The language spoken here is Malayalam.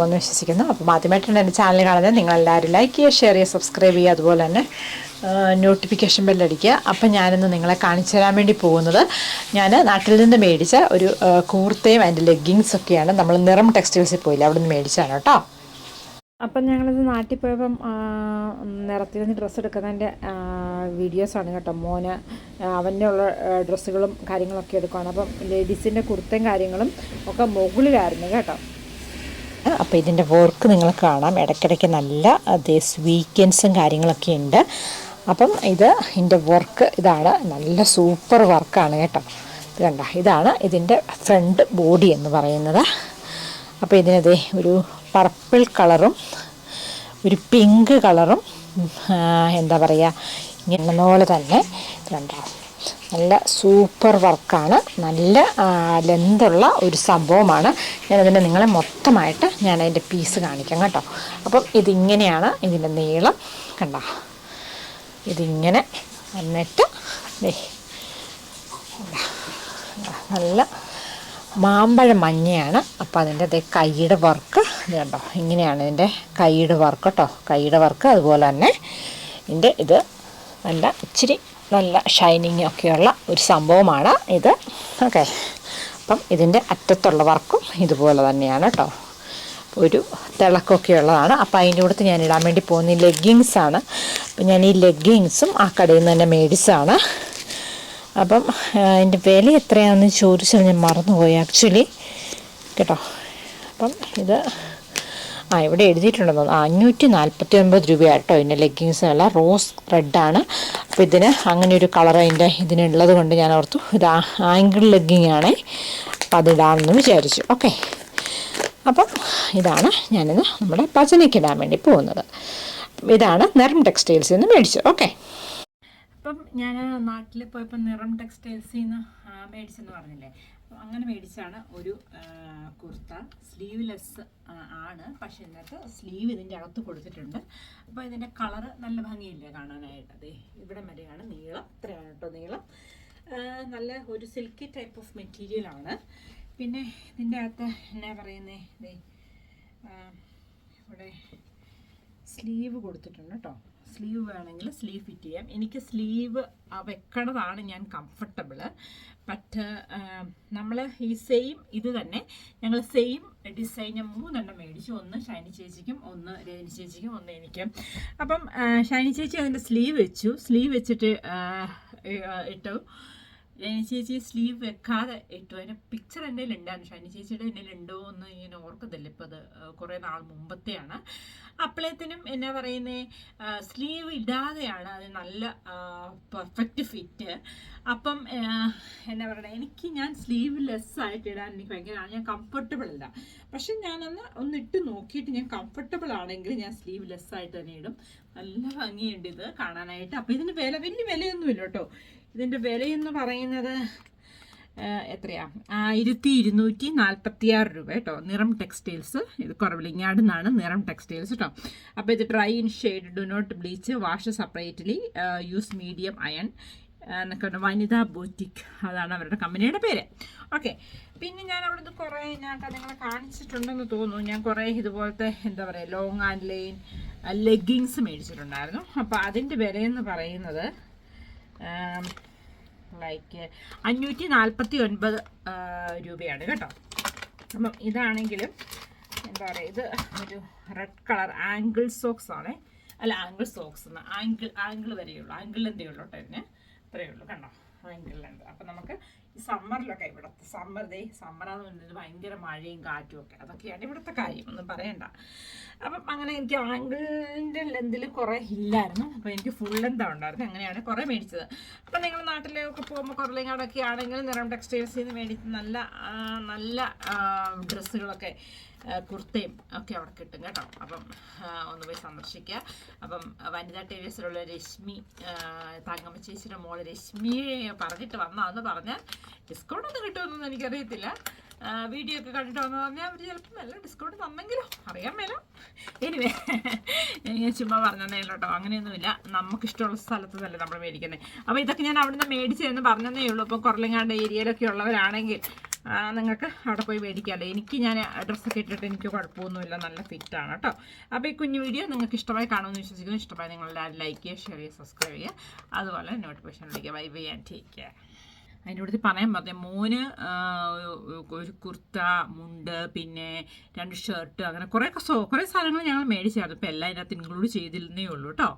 ഇഷ്ടപ്പെടുമെന്ന് വിശ്വസിക്കുന്നു. അപ്പോൾ ആദ്യമായിട്ടാണ് എന്റെ ചാനൽ കാണുന്നത്. നിങ്ങളെല്ലാവരും ലൈക്ക് ചെയ്യുക ഷെയർ ചെയ്യുക സബ്സ്ക്രൈബ് ചെയ്യുക അതുപോലെ തന്നെ നോട്ടിഫിക്കേഷൻ ബെല്ലടിക്കുക അപ്പം ഞാനിന്ന് നിങ്ങളെ കാണിച്ചു തരാൻ വേണ്ടി പോകുന്നത് ഞാൻ നാട്ടിൽ നിന്ന് മേടിച്ച ഒരു കൂർത്തയും അതിന്റെ ലെഗ്ഗിങ്സൊക്കെയാണ് നമ്മൾ നിറം ടെക്സ്റ്റൈൽസിൽ പോയില്ല അവിടെ നിന്ന് മേടിച്ചാണ് കേട്ടോ. അപ്പം ഞങ്ങളിത് നാട്ടിൽ പോയപ്പം നിറത്തിൽ നിന്ന് ഡ്രസ്സ് എടുക്കുന്നതിന്റെ വീഡിയോസാണ് കേട്ടോ. മോന് അവന്റെ ഉള്ള ഡ്രസ്സുകളും കാര്യങ്ങളൊക്കെ എടുക്കുകയാണ് അപ്പം ലേഡീസിന്റെ കുർത്തയും കാര്യങ്ങളും ഒക്കെ മുകളിലായിരുന്നു കേട്ടോ. അപ്പോൾ ഇതിന്റെ വർക്ക് നിങ്ങൾ കാണാം. ഇടയ്ക്കിടയ്ക്ക് നല്ല അതേ സ്വീക്കൻസും കാര്യങ്ങളൊക്കെ ഉണ്ട്. അപ്പം ഇത് ഇതിന്റെ വർക്ക് ഇതാണ്. നല്ല സൂപ്പർ വർക്കാണ് കേട്ടോ. ഇത് കണ്ട? ഇതാണ് ഇതിന്റെ ഫ്രണ്ട് ബോഡി എന്ന് പറയുന്നത്. അപ്പോൾ ഇതിനതേ ഒരു പർപ്പിൾ കളറും ഒരു പിങ്ക് കളറും എന്താ പറയുക ഇങ്ങനെ പോലെ തന്നെ. കണ്ടോ? നല്ല സൂപ്പർ വർക്കാണ്. നല്ല ലെന്തുള്ള ഒരു സംഭവമാണ്. ഞാനതിന്റെ നിങ്ങളെ മൊത്തമായിട്ട് ഞാൻ അതിന്റെ പീസ് കാണിക്കാം കേട്ടോ. അപ്പം ഇതിങ്ങനെയാണ് ഇതിന്റെ നീളം. കണ്ട? ഇതിങ്ങനെ വന്നിട്ട് നല്ല മാമ്പഴ മഞ്ഞയാണ്. അപ്പോൾ അതിന്റെ അതേ കൈയുടെ വർക്ക് ഇത് കണ്ടോ? ഇങ്ങനെയാണ് ഇതിന്റെ കൈയുടെ വർക്ക് കേട്ടോ. കൈയുടെ വർക്ക് അതുപോലെ തന്നെ ഇതിന്റെ ഇത് നല്ല ഇച്ചിരി നല്ല ഷൈനിങ് ഒക്കെയുള്ള ഒരു സംഭവമാണ് ഇത്. ഓക്കെ അപ്പം ഇതിന്റെ അറ്റത്തുള്ള വർക്കും ഇതുപോലെ തന്നെയാണ് കേട്ടോ ഒരു തിളക്കമൊക്കെ ഉള്ളതാണ്. അപ്പോൾ അതിന്റെ കൂടെ ഞാൻ ഇടാൻ വേണ്ടി പോകുന്ന ഈ ലെഗ്ഗിങ്സാണ് അപ്പം ഞാൻ ഈ ലെഗ്ഗിങ്സും ആ കടയിൽ നിന്ന് തന്നെ മേടിച്ചാണ് അപ്പം അതിന്റെ വില എത്രയാണെന്ന് ചോദിച്ചത് ഞാൻ മറന്നുപോയി ആക്ച്വലി കേട്ടോ. അപ്പം ഇത് ആ ഇവിടെ എഴുതിയിട്ടുണ്ടെന്ന് തോന്നുന്നു. അഞ്ഞൂറ്റി നാൽപ്പത്തി ഒൻപത് രൂപയാട്ടോ ഇതിന്റെ ലെഗിങ്സ് അല്ല റോസ് റെഡാണ്. അപ്പോൾ ഇതിന് അങ്ങനെ ഒരു കളർ അതിന്റെ ഇതിനുള്ളത് കൊണ്ട് ഞാൻ ഓർത്തു ഇത് ആംഗിൾ ലെഗിങ് ആണേ അപ്പം അതിടാമെന്ന് വിചാരിച്ചു. ഓക്കെ. അപ്പം ഇതാണ് ഞാനിന്ന് നമ്മുടെ ഭജനയ്ക്കിടാൻ വേണ്ടി പോകുന്നത്. ഇതാണ് നെർം ടെക്സ്റ്റൈൽസ് നിന്ന് മേടിച്ചു ഓക്കെ. അപ്പം ഞാൻ നാട്ടിൽ പോയപ്പോൾ നിറം ടെക്സ്റ്റൈൽസിൽ നിന്ന് മേടിച്ചെന്ന് പറഞ്ഞില്ലേ? അങ്ങനെ മേടിച്ചാണ് ഒരു കുർത്ത. സ്ലീവ്ലെസ് ആണ്. പക്ഷേ ഇതിനകത്ത് സ്ലീവ് ഇതിന്റെ അകത്ത് കൊടുത്തിട്ടുണ്ട്. അപ്പോൾ ഇതിന്റെ കളറ് നല്ല ഭംഗിയില്ലേ കാണാനായിട്ട്? അതെ ഇവിടെ വരെയാണ് നീളം ഇത്രയാണ് കേട്ടോ നീളം. നല്ല ഒരു സിൽക്കി ടൈപ്പ് ഓഫ് മെറ്റീരിയലാണ് പിന്നെ ഇതിന്റെ അകത്ത് എന്നാ പറയുന്നേ? ഇവിടെ സ്ലീവ് കൊടുത്തിട്ടുണ്ട് കേട്ടോ സ്ലീവ് വേണമെങ്കിൽ സ്ലീവ് ഫിറ്റ് ചെയ്യാം. എനിക്ക് സ്ലീവ് വെക്കണതാണ് ഞാൻ കംഫർട്ടബിൾ ബട്ട് നമ്മൾ ഈ സെയിം ഇത് തന്നെ ഞങ്ങൾ സെയിം ഡിസൈൻ മൂന്നെണ്ണം മേടിച്ചു. ഒന്ന് ഷൈനി ചേച്ചിക്കും ഒന്ന് രജനി ചേച്ചിക്കും ഒന്ന് എനിക്കും. അപ്പം ഷൈനി ചേച്ചി അതിന്റെ സ്ലീവ് വെച്ചു. സ്ലീവ് വെച്ചിട്ട് ഇട്ടു. ഷൈനി ചേച്ചി സ്ലീവ് വെക്കാതെ ഇട്ടു. അതിന്റെ പിക്ചർ എന്റെ ഉണ്ടായിരുന്നു ഷൈനി ചേച്ചിയുടെ എന്റെ ഉണ്ടോ എന്ന് ഞാൻ ഓർക്കത്തില്ല ഇപ്പോൾ അത് കുറേ നാൾ മുമ്പത്തെയാണ്. അപ്പോഴത്തേനും എന്നാ പറയുന്നത് സ്ലീവ് ഇടാതെയാണ് അത് നല്ല പെർഫെക്റ്റ് ഫിറ്റ് അപ്പം എന്നാ പറയണേ എനിക്ക് ഞാൻ സ്ലീവ് ലെസ് ആയിട്ട് ഇടാൻ എനിക്ക് ഭയങ്കര ഞാൻ കംഫർട്ടബിൾ അല്ല. പക്ഷെ ഞാനന്ന് ഒന്ന് ഇട്ട് നോക്കിയിട്ട് ഞാൻ കംഫർട്ടബിൾ ആണെങ്കിൽ ഞാൻ സ്ലീവ് ലെസ് ആയിട്ട് തന്നെ ഇടും. നല്ല ഭംഗിയുണ്ട് ഇത് കാണാനായിട്ട്. അപ്പം ഇതിന് വില വലിയ വിലയൊന്നുമില്ല കേട്ടോ. ഇതിന്റെ വിലയെന്ന് പറയുന്നത് എത്രയാ? ആയിരത്തി ഇരുന്നൂറ്റി നാൽപ്പത്തി ആറ് രൂപ കേട്ടോ. നിറം ടെക്സ്റ്റൈൽസ്. ഇത് കുറവിലിങ്ങാട് നിന്നാണ് നിറം ടെക്സ്റ്റൈൽസ് കേട്ടോ. അപ്പോൾ ഇത് dry in shade do not bleach wash separately use medium iron എന്നൊക്കെ വനിതാ ബോറ്റിക് അതാണ് അവരുടെ കമ്പനിയുടെ പേര്. ഓക്കെ. പിന്നെ ഞാൻ അവിടുന്ന് കുറേ ഞാൻ നിങ്ങളെ കാണിച്ചിട്ടുണ്ടെന്ന് തോന്നുന്നു. ഞാൻ കുറേ ഇതുപോലത്തെ എന്താ പറയുക ലോങ് ആൻഡ് ലൈൻ ലെഗിങ്സ് മേടിച്ചിട്ടുണ്ടായിരുന്നു. അപ്പോൾ അതിന്റെ വിലയെന്ന് പറയുന്നത് ലൈക്ക് അഞ്ഞൂറ്റി നാൽപ്പത്തി ഒൻപത് രൂപയാണ് കേട്ടോ. അപ്പം ഇതാണെങ്കിലും എന്താ പറയുക ഇത് ഒരു റെഡ് കളർ ആംഗിൾ സോക്സ് ആണ്. അല്ല ആംഗിൾ സോക്സ് എന്ന് ആംഗിൾ ആംഗിൾ വരെയുള്ളൂ. ആംഗിൾ എന്തേ ഉള്ളൂ കേട്ടോ ഇതിന്. ഇത്രയേ ഉള്ളൂ കണ്ടോ? ആംഗിൾ എന്ത് അപ്പം നമുക്ക് ഈ സമ്മറിലൊക്കെ ഇവിടുത്തെ സമ്മർ ദേ സമ്മറാന്ന് പറഞ്ഞാൽ ഭയങ്കര മഴയും കാറ്റും ഒക്കെ. അതൊക്കെയാണ് ഇവിടുത്തെ കാര്യം. ഒന്നും പറയണ്ട. അപ്പം അങ്ങനെ എനിക്ക് ആംഗിളിന്റെ ലെന്തിൽ കുറേ ഇല്ലായിരുന്നു അപ്പോൾ എനിക്ക് ഫുൾ ലെന്താ ഉണ്ടായിരുന്നു. അങ്ങനെയാണ് കുറേ മേടിച്ചത്. അപ്പം നിങ്ങൾ നാട്ടിലൊക്കെ പോകുമ്പോൾ കുറലിങ്ങാടൊക്കെ ആണെങ്കിൽ നിറം ടെക്സ്റ്റൈൽസിൽ നിന്ന് മേടിച്ച് നല്ല നല്ല ഡ്രസ്സുകളൊക്കെ കുർത്തയും ഒക്കെ അവിടെ കിട്ടും കേട്ടോ. അപ്പം ഒന്ന് പോയി സന്ദർശിക്കുക. അപ്പം വനിതാ ടേലേഴ്സിലുള്ള രശ്മി തങ്കമ്മ ചേച്ചിയുടെ മോൾ രശ്മിയെ പറഞ്ഞിട്ട് വന്നാന്ന് പറഞ്ഞാൽ ഡിസ്കൗണ്ട് ഒന്നും കിട്ടുമെന്നൊന്നും എനിക്കറിയത്തില്ല. വീഡിയോ ഒക്കെ കണ്ടിട്ട് വന്നു പറഞ്ഞാൽ അവർ ചിലപ്പോൾ നല്ല ഡിസ്കൗണ്ട് തന്നെങ്കിലോ അറിയാൻ മേല. എനിവേ ഞാൻ ചുമ്മാ പറഞ്ഞതേ കേട്ടോ അങ്ങനെയൊന്നുമില്ല. നമുക്കിഷ്ടമുള്ള സ്ഥലത്ത് തന്നെ നമ്മൾ മേടിക്കുന്നത് അപ്പോൾ ഇതൊക്കെ ഞാൻ അവിടുന്ന് മേടിച്ചതെന്ന് പറഞ്ഞതേ ഉള്ളൂ. ഇപ്പോൾ കുറലിങ്ങാണ്ട് ഏരിയയിലൊക്കെ ഉള്ളവരാണെങ്കിൽ നിങ്ങൾക്ക് അവിടെ പോയി മേടിക്കാമല്ലോ എനിക്ക് ഞാൻ ഡ്രസ്സൊക്കെ ഇട്ടിട്ട് എനിക്ക് കുഴപ്പമൊന്നുമില്ല. നല്ല ഫിറ്റാണ് കേട്ടോ അപ്പോൾ ഈ കുഞ്ഞു വീഡിയോ നിങ്ങൾക്ക് ഇഷ്ടമായി കാണുമെന്ന് വിശ്വസിക്കുന്നു. ഇഷ്ടമായി നിങ്ങളെല്ലാവരും ലൈക്ക് ചെയ്യുക ഷെയർ ചെയ്യുക സബ്സ്ക്രൈബ് ചെയ്യുക. അതുപോലെ നോട്ടിഫിക്കേഷൻ വിളിക്കുക bye bye and take care അതിന്റെ അടുത്ത് പറയാൻ പറഞ്ഞ മോന് ഒരു കുർത്ത മുണ്ട് പിന്നെ രണ്ട് ഷർട്ട് അങ്ങനെ കുറേ കുറേ സാധനങ്ങൾ ഞങ്ങൾ മേടിച്ചായിരുന്നു. ഇപ്പോൾ എല്ലാം അതിനകത്ത് ഇൻക്ലൂഡ് ചെയ്തിരുന്നേ ഉള്ളൂ കേട്ടോ